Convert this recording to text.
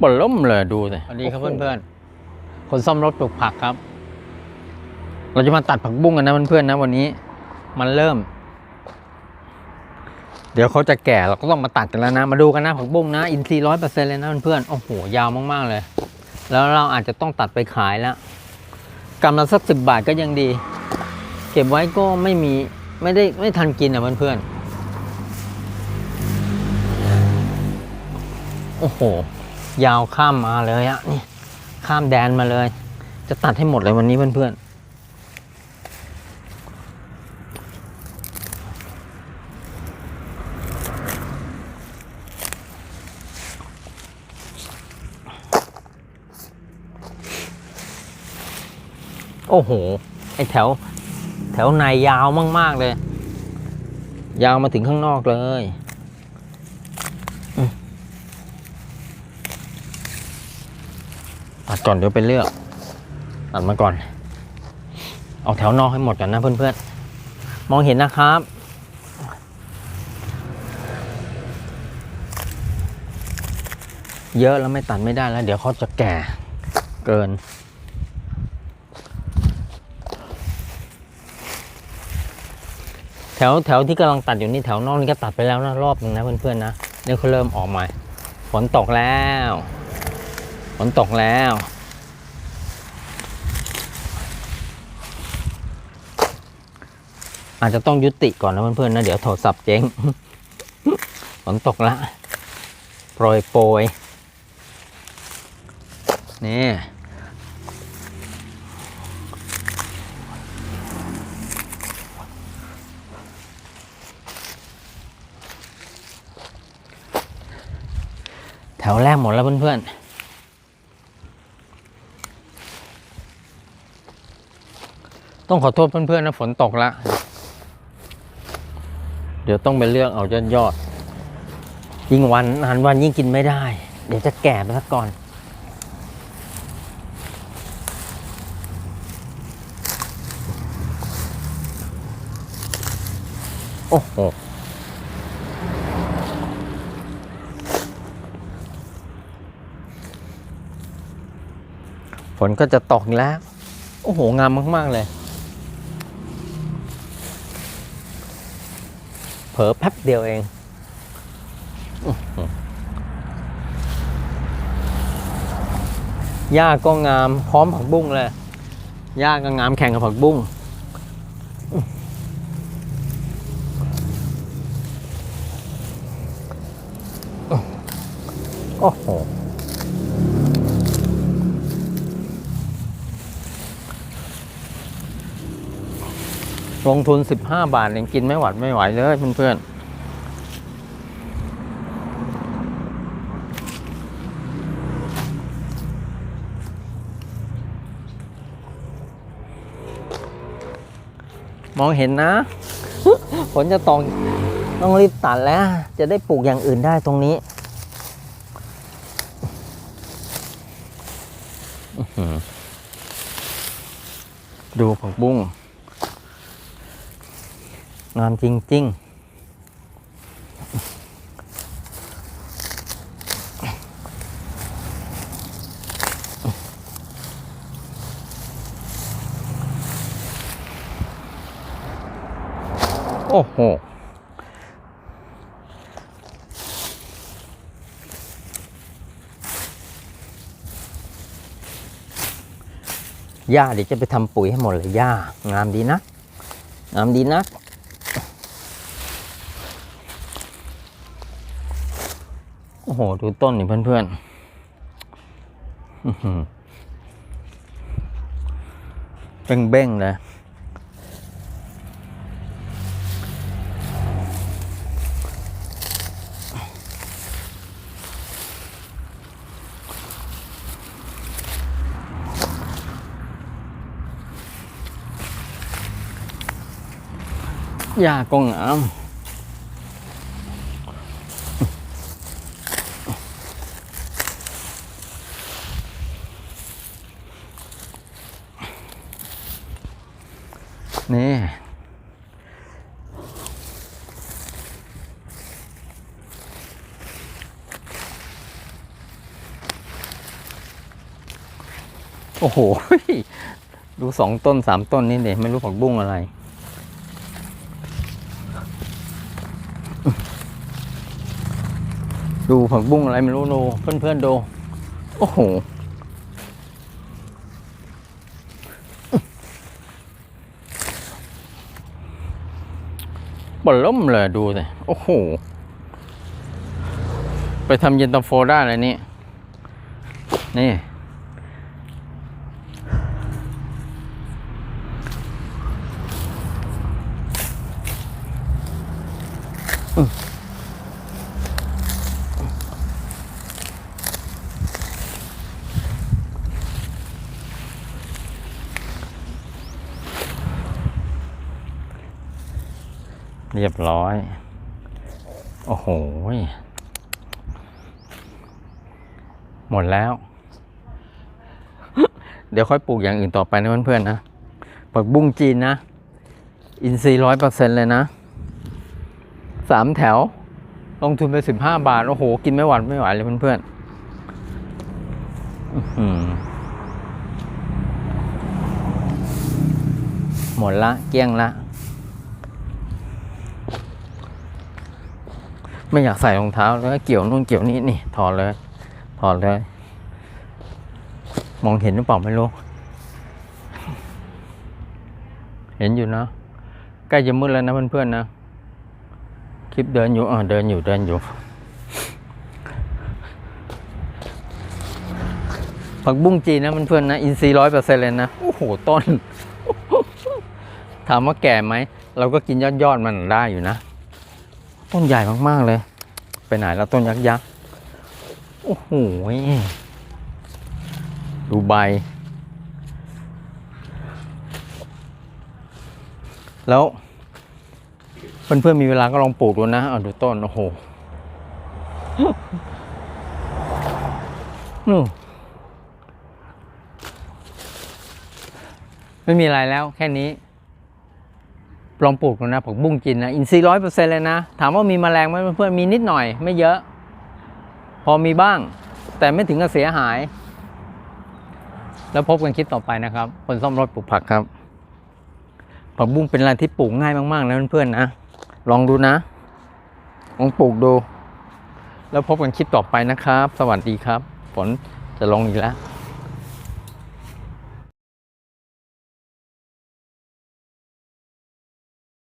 บนล้มเลยดูสิสวัสดีครับเพื่อนๆ คนซ่อมรถปลูกผักครับ เราจะมาตัดผักบุ้งกันนะเพื่อนๆนะวันนี้ มันเริ่ม เดี๋ยวเขาจะแก่เราก็ต้องมาตัดกันแล้วนะ มาดูกันนะผักบุ้งนะ อินทรีย์ร้อยเปอร์เซ็นต์เลยนะเพื่อนๆ โอ้โห ยาวมากๆเลย แล้วเราอาจจะต้องตัดไปขายแล้วกำละสักสิบบาทก็ยังดี เก็บไว้ก็ไม่มีไม่ได้ไม่ทันกินอะเพื่อนๆ โอ้โห ยาวข้ามมาเลยอะนี่ข้ามแดนมาเลย จะตัดให้หมดเลยวันนี้เพื่อนๆโอ้โห ไอแถว แถวในยาวมาก ๆ เลย ยาวมาถึงข้างนอกเลยอืมตัด ก่อนเดี๋ยวไปเลือก ตัดมาก่อน เอาแถวนอกให้หมดก่อนนะเพื่อนๆ มองเห็นนะครับ เยอะแล้วไม่ตัดไม่ได้แล้ว เดี๋ยวเขาจะแก่เกิน แถวแถวที่กำลังตัดอยู่นี่แถวนอกนี่ก็ตัดไปแล้วนะรอบหนึงนะเพื่อนๆนะเนี่เขาเริ่มออกมาฝนตกแล้ว ฝนตกแล้ว อาจจะต้องยุติก่อนนะเพื่อนๆนะ เดี๋ยวโทรศัพท์เจ๊งฝนตกละโปรยโปรยนี่แถวแรกหมดแล้วเพื่อนๆ ต้องขอโทษเพื่อนๆนะฝนตกละเดี๋ยวต้องไปเลือกเอายอดยอดยิ่งวันนานวันยิ่งกินไม่ได้ เดี๋ยวจะแก่ไปสักก่อน โอ้โหฝนก็จะตกอีกแล้ว โอ้โห งามมาก ๆ เลย ผลอแป๊บเดียวเอง หญ้าก็งามพร้อมผักบุ้งเลยหญ้าก็งามแข่งกับผักบุ้งโอ้โห ลงทุน 15 บาทยังกินไม่หวัดไม่ไหวเลยเพื่อนๆมองเห็นนะฝนจะตกต้องรีบตัดแล้ว จะได้ปลูกอย่างอื่นได้ตรงนี้อือหือดูผักบุ้ง งามจริง ๆโอ้โห หญ้าเดี๋ยวจะไปทำปุ๋ยให้หมดเลยหญ้างามดีนะ งามดีนะ โอ้โห ดูต้นนี่เพื่อนๆอื้อหือเบ้งเลยหญ้าก็งาม นี่ โอ้โห ดูสองต้นสามต้นนี่เด็ไม่รู้ผักบุ้งอะไร ดูผักบุ้งอะไรไม่รู้ดูเพื่อนๆดูโอ้โห บอลล่มเลยดูสิโอ้โห ไปทำเย็นตาโฟได้เลยนี่ นี่ เรียบร้อย โอ้โห หมดแล้ว เดี๋ยวค่อยปลูกอย่างอื่นต่อไปนะเพื่อนๆนะผักบุ้งจีนนะ อินทรีย์ร้อยเปอร์เซ็นเลยนะ สามแถว ลงทุนไปสิบห้าบาท โอ้โห กินไม่หวานไม่ไหวเลยเพื่อนๆอื้อหือหมดละ เกี้ยงละ ไม่อยากใส่รองเท้าแล้วก็เกี่ยวนู่นเกี่ยวนี่นี่ถอดเลย ถอดเลย มองเห็นหรือเปล่าไม่รู้ เห็นอยู่เนาะใกล้จะมืดแล้วนะเพื่อนๆนะ ลิปเดินอยู่อ่าเดินอยู่เดินอยู่ผักบุ้งจีนนะเพื่อนๆนะอินทรีย์ร้อยเปอร์เซ็นต์เลยนะ โอ้โห ต้น ถามว่าแก่ไหม เราก็กินยอดยอดมันได้อยู่นะ ต้นใหญ่มากๆเลย ไปไหนแล้วต้นยักษ์ยักษ์โอ้โหดูใบ แล้ว เพื่อนๆมีเวลาก็ลองปลูกดูนะเอาดูต้น โอ้โหนู่ไม่มีอะไรแล้วแค่นี้ ลองปลูกดูนะผักบุ้งจีนนะ อินทรีย์ร้อยเปอร์เซ็นเลยนะ ถามว่ามีแมลงไหมเพื่อนๆมีนิดหน่อย ไม่เยอะ พอมีบ้าง แต่ไม่ถึงกับเสียหาย แล้วพบกันคลิปต่อไปนะครับ คนซ่อมรถปลูกผักครับผักบุ้งเป็นอะไรที่ปลูกง่ายมากๆนะเพื่อนๆนะ ลองดูนะ ลองปลูกดู แล้วพบกันคลิปต่อไปนะครับ สวัสดีครับ ฝนจะลงอีกแล้ว